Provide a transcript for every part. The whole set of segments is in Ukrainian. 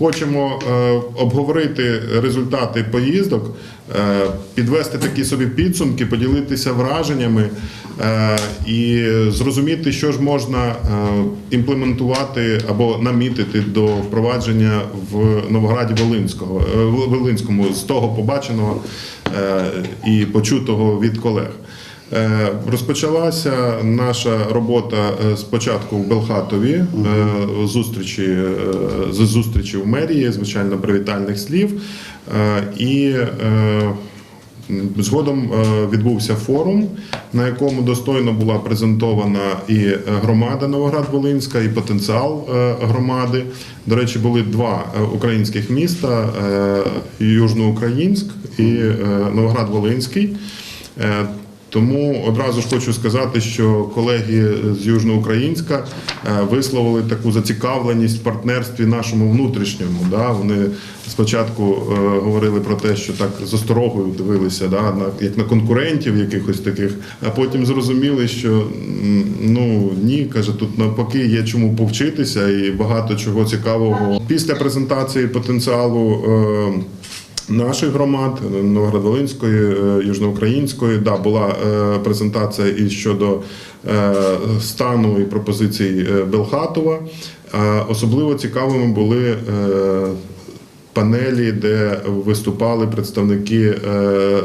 хочемо е, обговорити результати поїздок, е, підвести такі собі підсумки, поділитися враженнями е, і зрозуміти, що ж можна імплементувати або намітити до впровадження в Новограді Волинського Волинському з того побаченого і почутого від колег. Е, Розпочалася наша робота е, спочатку в Белхатові, е, зустрічі з зустрічі в мерії, звичайно, привітальних слів. І згодом відбувся форум, на якому достойно була презентована і громада Новоград-Волинська, і потенціал громади. До речі, були два українських міста: Южноукраїнськ і Новоград-Волинський. Е, тому одразу ж хочу сказати, що колеги з Южноукраїнська е, висловили таку зацікавленість в партнерстві нашому внутрішньому. Да? Вони спочатку е, говорили про те, що так з осторогою дивилися, да? як на конкурентів якихось таких, а потім зрозуміли, що ну ні, каже, тут навпаки є чому повчитися і багато чого цікавого. Після презентації потенціалу. Е, Наших громад Новоград-Волинської, е, Южноукраїнської, да, була е, презентація і щодо е, стану і пропозицій е, Белхатова. Е, Особливо цікавими були е, панелі, де виступали представники е,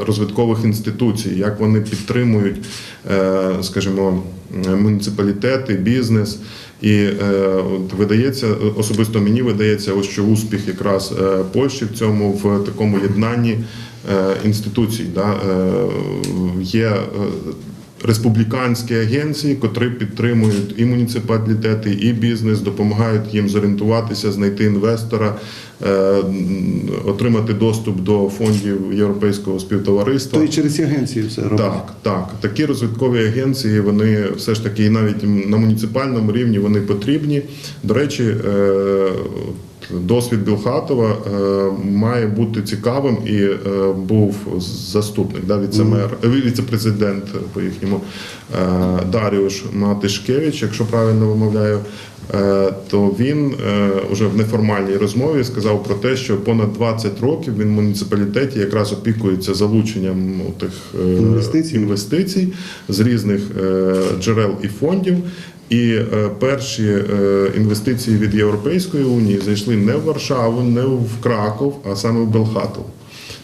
розвиткових інституцій, як вони підтримують, е, скажімо, муніципалітети, бізнес. І е, от видається, особисто мені видається, ось що успіх якраз е, Польщі в цьому в такому єднанні е, інституцій. Да, є республіканські агенції, котрі підтримують і муніципалітети, і бізнес, допомагають їм зорієнтуватися, знайти інвестора, е, отримати доступ до фондів європейського співтовариства. То і через ці агенції все робить. Так, так. Такі розвиткові агенції, вони все ж таки і навіть на муніципальному рівні вони потрібні. До речі, е, досвід Білхатова е, має бути цікавим і е, був заступник, да, віцемер, е, віцепрезидент по їхньому Даріуш Матишкевич, якщо правильно вимовляю. Е, То він е, уже в неформальній розмові сказав про те, що понад 20 років він в муніципалітеті якраз опікується залученням тих е, Інвестицій. інвестицій з різних е, джерел і фондів. І е, перші е, інвестиції від Європейської унії зайшли не в Варшаву, не в Краков, а саме в Белхатов.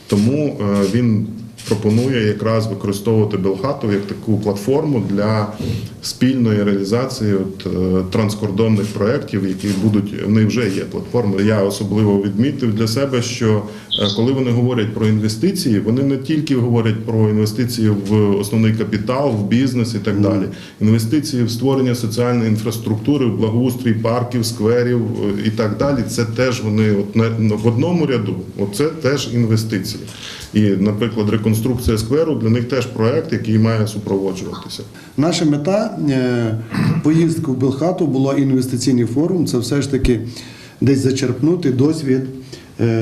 Тому е, він пропонує якраз використовувати Белхату як таку платформу для спільної реалізації от, е, транскордонних проєктів, які будуть вони вже є платформи. Я особливо відмітив для себе, що коли вони говорять про інвестиції, вони не тільки говорять про інвестиції в основний капітал, в бізнес і так далі. Інвестиції в створення соціальної інфраструктури, в благоустрій парків, скверів е, і так далі. Це теж вони от в одному ряду. Оце теж інвестиції. І, наприклад, реконструкція скверу для них теж проект, який має супроводжуватися. Наша мета е, поїздки в Белхату була інвестиційний форум. Це все ж таки десь зачерпнути досвід е,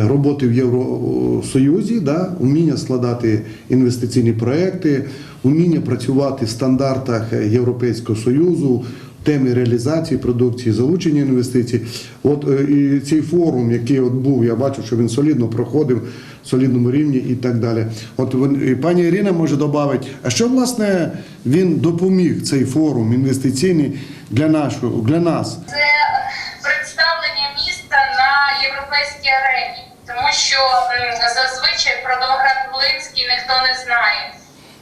роботи в Євросоюзі, да, уміння складати інвестиційні проекти, уміння працювати в стандартах Європейського Союзу. в Темі реалізації продукції, залучення інвестицій. От е, і цей форум, який от був, я бачу, що він солідно проходив, в солідному рівні і так далі. От і пані Ірина може додати, а що власне він допоміг цей форум інвестиційний для нашого для нас? це арені, тому що зазвичай про Новоград-Волинський ніхто не знає.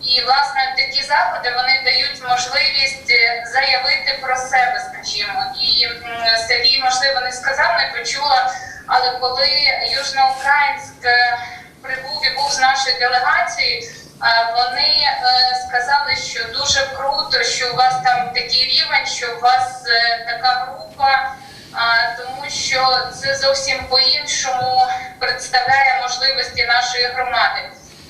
І власне такі заходи вони дають можливість е, заявити про себе, скажімо. І Сергій, можливо, не сказав, не почула. Але коли Южноукраїнськ е, прибув і був з нашою делегацією, е, вони сказали, що дуже круто, що у вас там такий рівень, що у вас така група. Тому що це зовсім по-іншому представляє можливості нашої громади.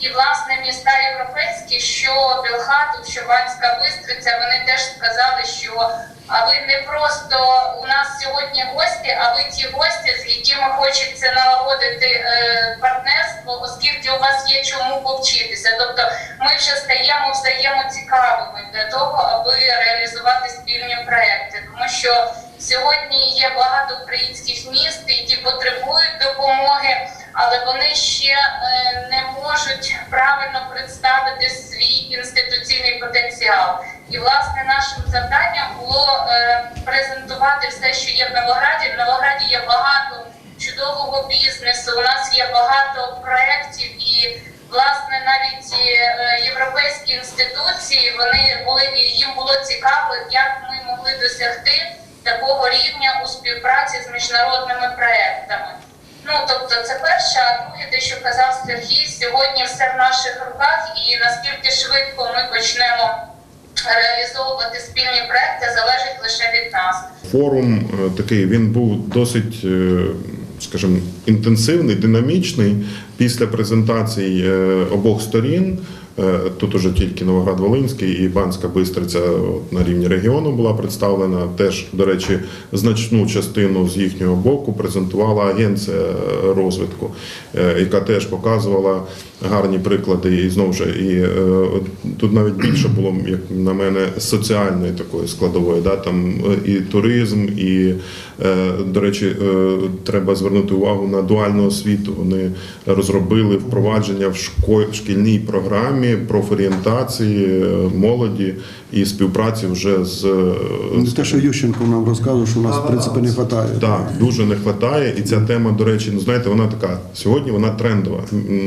І власне міста європейські, що Білхатов, що Банська Бистриця, вони теж сказали, що а ви не просто у нас сьогодні гості, а ви ті гості, з якими хочеться налагодити е, партнерство, оскільки у вас є чому повчитися. Тобто ми вже стаємо взаємоцікавими для того, аби реалізувати спільні проекти, тому що Сьогодні є багато українських міст, які потребують допомоги, але вони ще е, не можуть правильно представити свій інституційний потенціал. І власне нашим завданням було е, презентувати все, що є в Новограді. В Новограді є багато чудового бізнесу. У нас є багато проєктів і. Власне, навіть е, європейські інституції вони були їм було цікаво, як ми могли досягти такого рівня у співпраці з міжнародними проектами. Ну тобто, це перше, а друге, те, що казав Сергій, сьогодні все в наших руках, і наскільки швидко ми почнемо реалізовувати спільні проекти, залежить лише від нас. Форум е, такий він був досить, е, скажімо, інтенсивний, динамічний після презентацій е, обох сторін. Е, Тут уже тільки Новоград-Волинський і Банська Бистриця на рівні регіону була представлена. Теж, до речі, значну частину з їхнього боку презентувала агенція розвитку, е, яка теж показувала гарні приклади. І знову ж і е, тут навіть більше було, як на мене, соціальної такої складової. Да? Там е, і туризм, і, е, до речі, е, треба звернути увагу на дуальну освіту. Вони розробили впровадження в шкільній програмі профорієнтації е, молоді і співпраці вже з е, Ну, Те, що Ющенко нам розказував, що у нас в принципі не вистачає. так, дуже не вистачає, і ця тема, до речі, ну знаєте, вона така сьогодні. Вона трендова.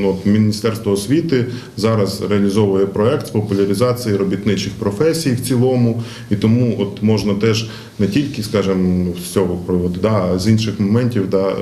От Міністерство освіти зараз реалізовує проект з популяризації робітничих професій в цілому, і тому от можна теж не тільки, скажімо, з цього приводу, да, а з інших моментів да, е,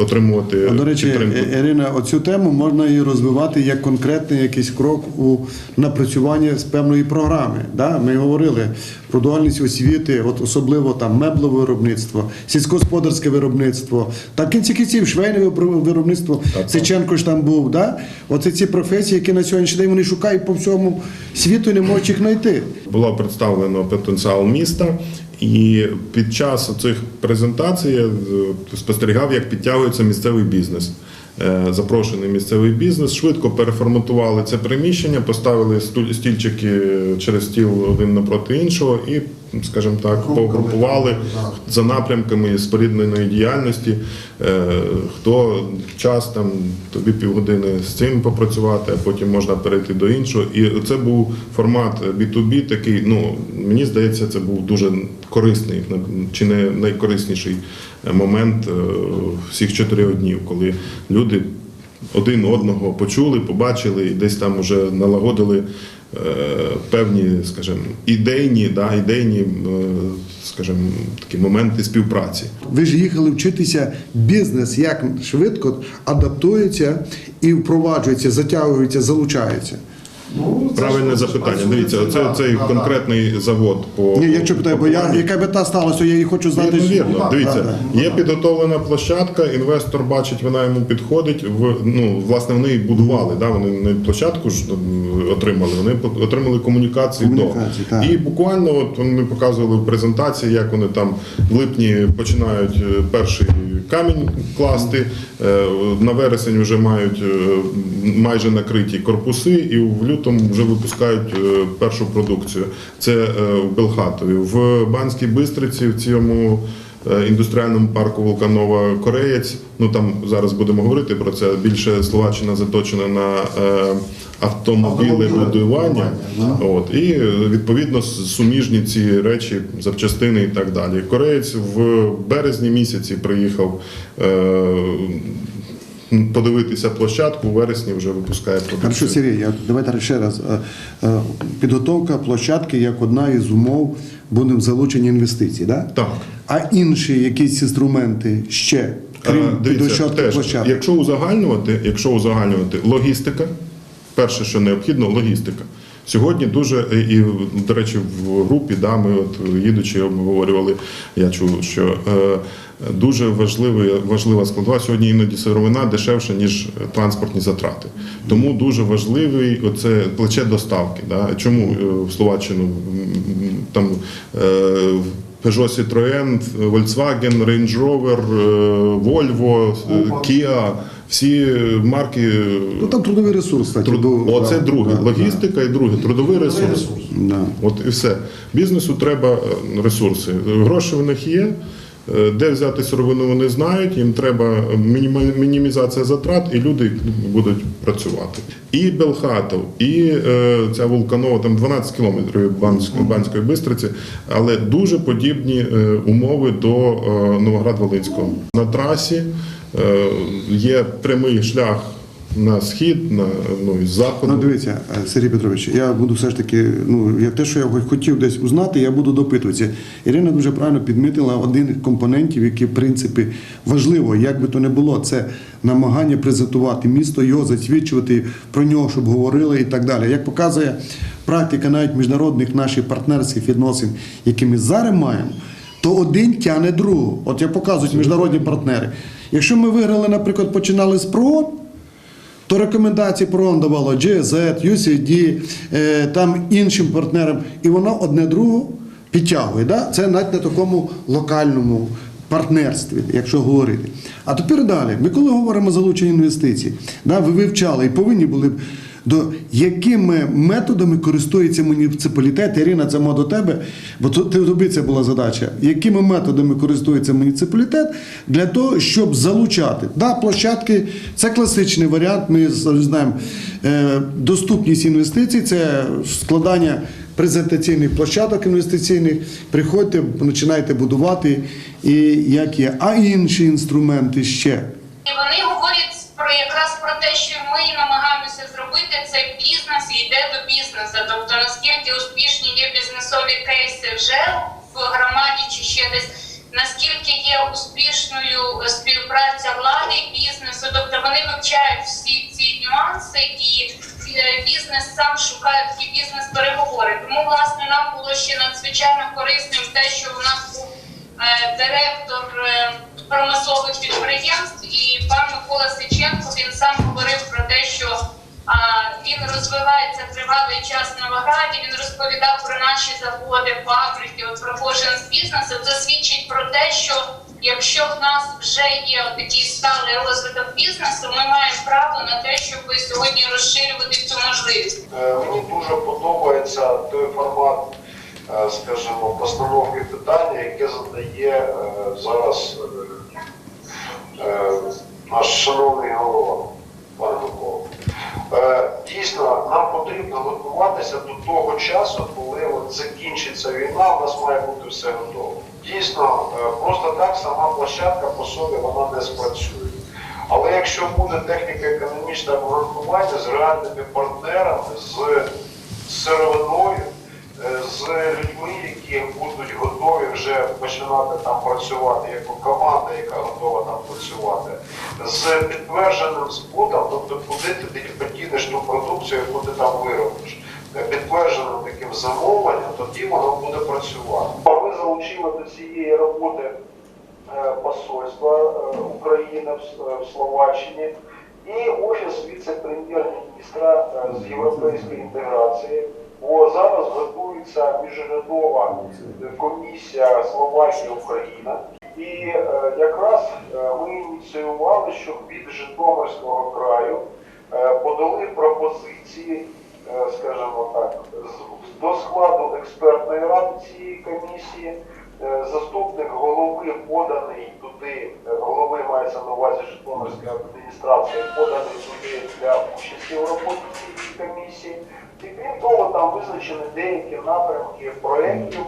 отримувати А, до речі, підтримку. Е- Ірина, оцю тему можна і розвивати як конкретний якийсь крок у напрацювання з певної програми. Да? Ми говорили про дуальність освіти, от особливо там меблеве виробництво, сільськогосподарське виробництво, та в кінці кінців швейне виробництво. Так, Сиченко ж там був. Да? Оце ці професії, які на сьогоднішній день вони шукають по всьому світу і не можуть їх знайти. Було представлено потенціал міста, і під час цих презентацій я е, спостерігав, як підтягується місцевий бізнес. Е, Запрошений місцевий бізнес швидко переформатували це приміщення, поставили стільчики через стіл один напроти іншого і, скажімо так, погрупували за напрямками спорідненої діяльності. Е, Хто час там тобі півгодини з цим попрацювати, а потім можна перейти до іншого. І це був формат B2B такий. Ну мені здається, це був дуже корисний, чи не найкорисніший момент е, всіх чотирьох днів, коли люди один одного почули, побачили і десь там вже налагодили е, певні, скажімо, ідейні, да, ідейні, е, скажімо, такі моменти співпраці. Ви ж їхали вчитися бізнес, як швидко адаптується і впроваджується, затягується, залучається. Ну, Правильне запитання. Дивіться, оце цей конкретний завод по Ні, якщо питаю, бо я, яка мета сталася, я її хочу знати. Вірно, вірно. Дивіться, є підготовлена площадка, інвестор бачить, вона йому підходить. В ну власне вони і будували. Да, вони не площадку ж отримали, вони по- отримали комунікації, Комунікації, до. так. І буквально от ми показували в презентації, як вони там в липні починають е, перший камінь класти. е, На вересень вже мають е, майже накриті корпуси, і в лютому вже випускають е, першу продукцію. Це в Белхатові. В Банській Бистриці в цьому індустріальному парку Вулканова Кореєць. Ну там зараз будемо говорити про це. Більше Словаччина заточена на е, Автомобілі будування. От і е, відповідно суміжні ці речі, запчастини і так далі. Кореєць в березні місяці приїхав. Подивитися площадку у вересні вже випускає продукцію. Сергій, давайте ще раз. Е, е, Підготовка площадки як одна із умов будемо залучені інвестицій, да? Так. А інші якісь інструменти ще, крім Е, Дивіться, теж, площадки? якщо узагальнювати, якщо узагальнювати, логістика, перше, що необхідно, логістика. Сьогодні дуже е, і до речі, в групі да, ми от їдучи обговорювали. Я чув, що е, дуже важливий, важлива складова сьогодні іноді сировина дешевша ніж транспортні затрати. Тому дуже важливий оце плече доставки. Да. Чому е, в Словаччину там е, Peugeot Citroën, Volkswagen, Range Rover, Volvo, Kia, всі марки. Ну там трудовий ресурс, кстати, Труд... був, Оце да, друге. да, Логістика і друге. Трудовий ресурс. Да. От і все. Бізнесу треба е, ресурси. Гроші в них є. Е, Де взяти сировину, вони знають. Їм треба мінімізація затрат, і люди будуть працювати. І Белхатов, і е, ця Вулканова, там 12 кілометрів Банської, Банської Бистриці, але дуже подібні е, умови до Новоград-Волинського. На трасі є прямий шлях на схід, на ну, із заходу. Ну, дивіться, Сергій Петрович, я буду все ж таки, ну, я те, що я хотів десь узнати, я буду допитуватися. Ірина дуже правильно підмітила один із компонентів, який, в принципі, важливо, як би то не було, це намагання презентувати місто, його засвідчувати про нього, щоб говорили і так далі. Як показує практика навіть міжнародних наших партнерських відносин, які ми зараз маємо, то один тяне другого. От як показують міжнародні партнери. Якщо ми виграли, наприклад, починали з ПРО, то рекомендації ПРООН давало GZ, UCD, е, там іншим партнерам, і воно одне-друге підтягує. Да? Це навіть на такому локальному партнерстві, якщо говорити. А тепер далі. Ми коли говоримо залучення інвестицій, да, ви вивчали і повинні були б до якими методами користується муніципалітет? Ірина, це мо до тебе, бо ти- тобі це була задача. Якими методами користується муніципалітет для того, щоб залучати? Да, площадки це класичний варіант. Ми знаємо е, доступність інвестицій, це складання презентаційних площадок інвестиційних. Приходьте, починайте будувати, і як є, а інші інструменти ще. І вони говорять про якраз про те, що ми намагаємося це бізнес йде до бізнесу. Тобто наскільки успішні є бізнесові кейси вже в громаді чи ще десь, наскільки є успішною співпраця влади і бізнесу, тобто вони вивчають всі ці нюанси і е, бізнес сам шукає такі бізнес-переговори. Тому власне нам було ще надзвичайно корисним те, що у нас був е, директор е, промислових підприємств і пан Микола Сиченко він сам говорив про те, що він розвивається тривалий час в Новограді. Він розповідав про наші заводи, фабрики, про кожен з бізнесів. Це свідчить про те, що якщо в нас вже є такий сталий розвиток бізнесу, ми маємо право на те, щоб сьогодні розширювати цю можливість. Мені дуже подобається той формат, е, скажімо, постановки питання, яке задає е, зараз е, наш шановний голова, пане Микола. Е, Дійсно, нам потрібно готуватися до того часу, коли от закінчиться війна, у нас має бути все готово. Дійсно, е, просто так сама площадка по собі вона не спрацює. Але якщо буде техніко-економічне обґрунтування з реальними партнерами, з сировиною, з людьми, які будуть готові вже починати там працювати, як команда, яка готова там працювати, з підтвердженим збутом, тобто куди ти подінеш ту продукцію, яку ти там виробиш, е, підтвердженим таким замовленням, тоді воно буде працювати. Ми залучили до цієї роботи е, посольства е, України в Словаччині і офіс віце-прем'єр-міністра з європейської інтеграції. Бо зараз готується міжрядова комісія Словакія Україна. І е, якраз е, ми ініціювали, щоб від Житомирського краю е, подали пропозиції, скажімо так, до складу експертної ради цієї комісії. Е, Заступник голови поданий туди, е, голови мається на увазі Житомирської адміністрації, поданий туди для участі в роботі цієї комісії. І крім того, там визначені деякі напрямки проєктів,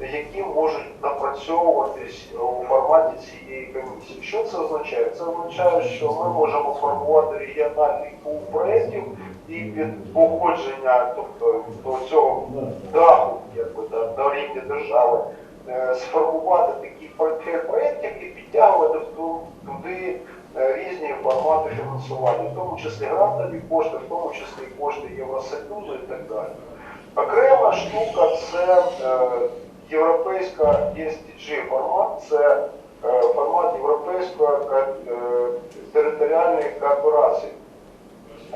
які можуть напрацьовуватись у форматі цієї комісії. Що це означає? Це означає, що ми можемо формувати регіональний пул проєктів і від погодження, тобто до цього даху, якби до рівня держави, сформувати такий портфель проєктів і підтягувати туди е, різні формати фінансування, в тому числі грантові кошти, в тому числі кошти Євросоюзу і так далі. Окрема штука це е, європейська ESTG формат, це е, формат європейської е, територіальної кооперації.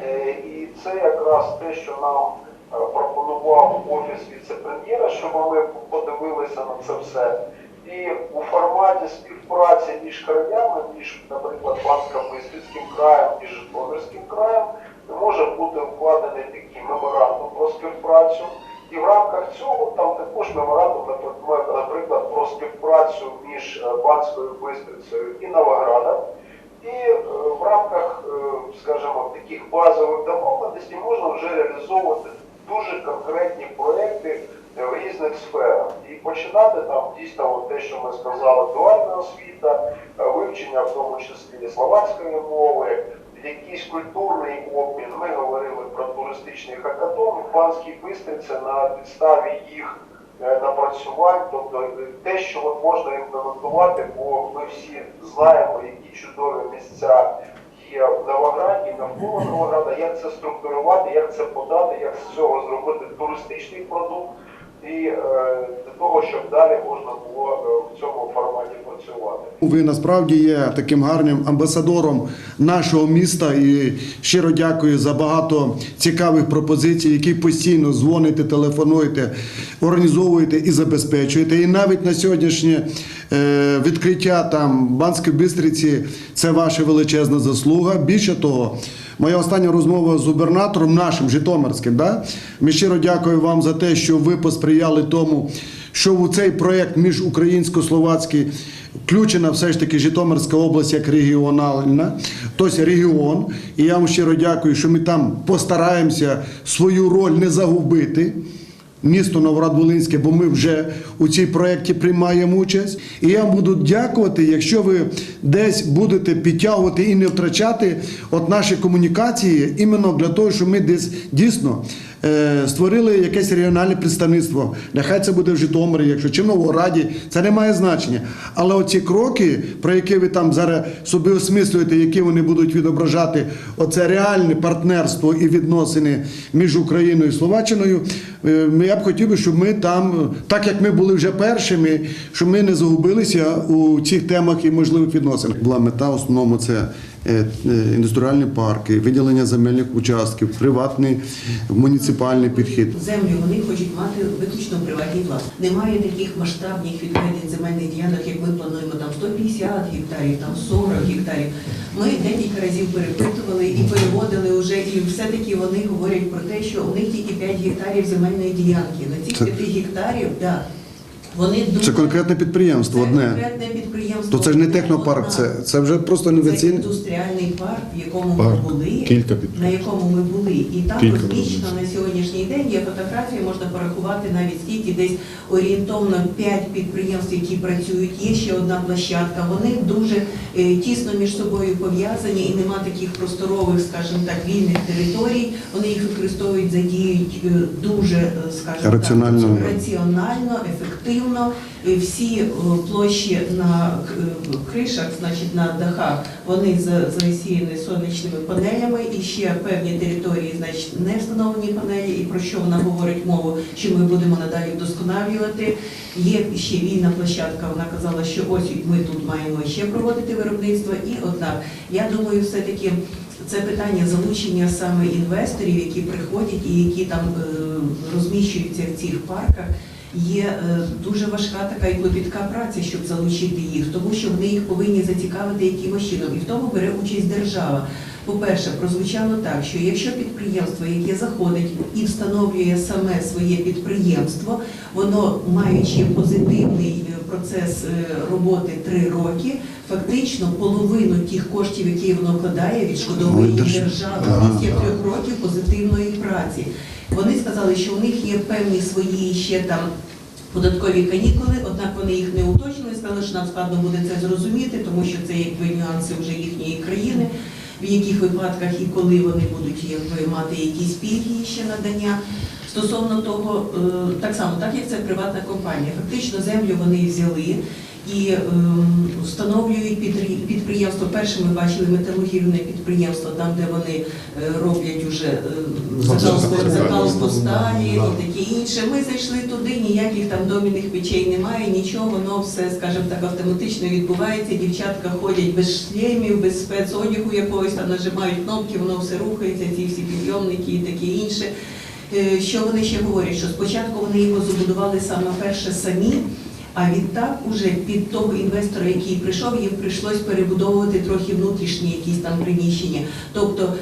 Е, І це якраз те, що нам е, пропонував офіс віце-прем'єра, щоб ми подивилися на це все. І у форматі співпраці між краями, між, наприклад, Бансько-Бистрицьким краєм і Житомирським краєм, може бути укладений такий меморандум про співпрацю. І в рамках цього там також меморандум, наприклад, про співпрацю між е, Банською Бистрицею і Новоградом. І е, в рамках, е, скажімо, таких базових домовленостей можна вже реалізовувати дуже конкретні проекти в різних сферах. І починати там дійсно от те, що ми сказали, дуальна освіта, е, вивчення в тому числі словацької мови, якийсь культурний обмін. Ми говорили про туристичний хакатон в Панській Бистриці на підставі їх е, напрацювань, тобто е, те, що можна імплементувати, бо ми всі знаємо, які чудові місця є в Новограді, навколо Новограда, як це структурувати, як це подати, як з цього зробити туристичний продукт, і е, для того, щоб далі можна було е, в цьому форматі працювати. Ви насправді є таким гарним амбасадором нашого міста і щиро дякую за багато цікавих пропозицій, які постійно дзвоните, телефонуєте, організовуєте і забезпечуєте. І навіть на сьогоднішнє е, відкриття там Банської Бистриці це ваша величезна заслуга. Більше того. Моя остання розмова з губернатором нашим Житомирським. Да? Ми щиро дякую вам за те, що ви посприяли тому, що у цей проєкт міжукраїнсько-словацький включена все ж таки Житомирська область як регіональна, тобто регіон. І я вам щиро дякую, що ми там постараємося свою роль не загубити. Місто Новоград-Волинське, бо ми вже у цій проєкті приймаємо участь. І я буду дякувати, якщо ви десь будете підтягувати і не втрачати от наші комунікації, іменно для того, щоб ми десь дійсно створили якесь регіональне представництво. Нехай це буде в Житомирі, якщо чи в Новограді, це не має значення. Але оці кроки, про які ви там зараз собі осмислюєте, які вони будуть відображати, оце реальне партнерство і відносини між Україною і Словаччиною. е, Я б хотів щоб ми там, так як ми були вже першими, щоб ми не загубилися у цих темах і можливих відносинах. Була мета в основному це е, е, індустріальні парки, виділення земельних участків, приватний муніципальний підхід. Землю вони хочуть мати виключно приватній власності. Немає таких масштабних відведень земельних ділянок, як ми плануємо там 150 гектарів, там 40 гектарів. Ми декілька разів перепитували і переводили вже, і все-таки вони говорять про те, що у них тільки 5 гектарів земельної діянки. На цих Це- 5 гектарів, да, вони дуже Це конкретне підприємство, Це одне. конкретне підприємство. То це ж не технопарк, це, це вже просто Це індустріальний парк, в якому Парк. ми були, Кілька на якому ми були. І там Кілька підприємств. на сьогоднішній день є фотографії, можна порахувати навіть скільки десь орієнтовно 5 підприємств, які працюють. Є ще одна площадка. Вони дуже е, тісно між собою пов'язані і нема таких просторових, скажімо так, вільних територій. Вони їх використовують, задіють е, дуже, е, скажімо Раціонально. так, раціонально, ефективно. І Всі е, площі на е, кришах, значить на дахах, вони засіяні сонячними панелями, і ще певні території, значить, не встановлені панелі, і про що вона говорить мову, що ми будемо надалі вдосконалювати. Є ще вільна площадка. Вона казала, що ось ми тут маємо ще проводити виробництво. І однак, я думаю, все-таки це питання залучення саме інвесторів, які приходять і які там е, розміщуються в цих парках. Є е, дуже важка така і клопітка праця, щоб залучити їх, тому що вони їх повинні зацікавити якимось чином, і в тому бере участь держава. По-перше, прозвучало так, що якщо підприємство, яке заходить і встановлює саме своє підприємство, воно маючи позитивний е, процес е, роботи три роки, фактично половину тих коштів, які воно вкладає, відшкодовує держава після трьох років позитивної праці. Вони сказали, що у них є певні свої ще там. Податкові канікули, однак вони їх не уточнили, сказали, що нам складно буде це зрозуміти, тому що це якби нюанси вже їхньої країни, в яких випадках і коли вони будуть якби мати якісь пільги ще надання. Стосовно того, е, так само, так як це приватна компанія, фактично землю вони взяли і ем, встановлюють підприємство. Перше ми бачили металургійне підприємство, там де вони е, роблять уже е, закалку, закалку сталі і таке інше. Ми зайшли туди, ніяких там домінних печей немає, нічого, воно все, скажімо так, автоматично відбувається. Дівчатка ходять без шлемів, без спецодягу якогось, там нажимають кнопки, воно все рухається, ці всі підйомники і таке інше. Е, Що вони ще говорять? Що спочатку вони його забудували саме перше самі, А відтак, уже під того інвестора, який прийшов, їм прийшлось перебудовувати трохи внутрішні якісь там приміщення. Тобто,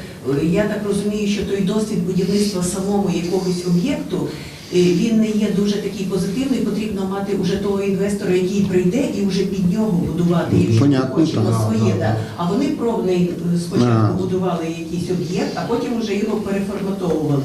е, я так розумію, що той досвід будівництва самому якогось об'єкту. е, Він не є дуже такий позитивний, потрібно мати вже того інвестора, який прийде, і вже під нього будувати, якщо ми Понятно, хочемо так, своє. так, Да. так. А вони пробний е, спочатку Ага. будували якийсь об'єкт, а потім вже його переформатовували.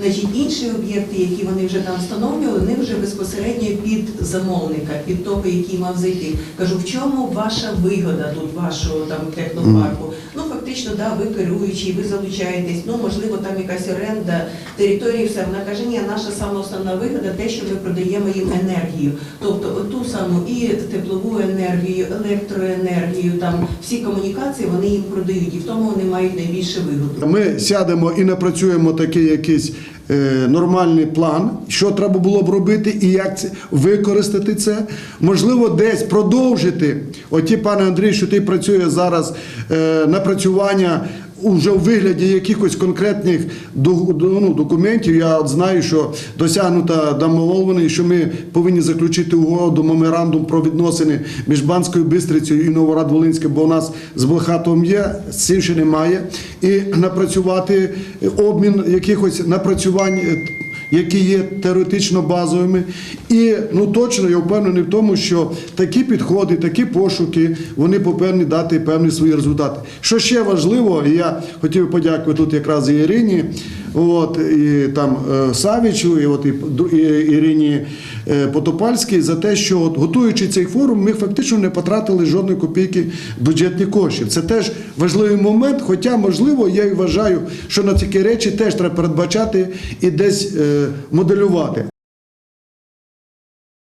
Значить, інші об'єкти, які вони вже там встановлювали, вони вже безпосередньо під замовника, під того, який мав зайти. Кажу, в чому ваша вигода тут вашого там технопарку? Ну фактично, да, ви керуючий, ви залучаєтесь. Ну можливо, там якась оренда території, все. Вона каже, ні, наша саме основна вигода те, що ми продаємо їм енергію. Тобто оту саму і теплову енергію, електроенергію, там всі комунікації вони їм продають, і в тому вони мають найбільше вигоду. Ми сядемо і напрацюємо такий якийсь нормальний план, що треба було б робити і як це використати це. Можливо, десь продовжити. Оті, пане Андрій, що ти працює зараз е, напрацювання. Уже у вигляді якихось конкретних ну, документів я знаю, що досягнута домовленість, що ми повинні заключити угоду меморандум про відносини між Банською Бистрицею і Новорад-Волинським, бо у нас з Блохатом є, з цим ще немає. І напрацювати обмін якихось напрацювань. Які є теоретично базовими, і ну точно я впевнений в тому, що такі підходи, такі пошуки, вони повинні дати певні свої результати. Що ще важливо, і я хотів подякувати тут якраз і Ірині, от і там е, Савічу, і от і, і Ірині е, Потопальській за те, що от, готуючи цей форум, ми фактично не потратили жодної копійки бюджетних коштів. Це теж важливий момент. Хоча, можливо, я і вважаю, що на такі речі теж треба передбачати і десь е, моделювати.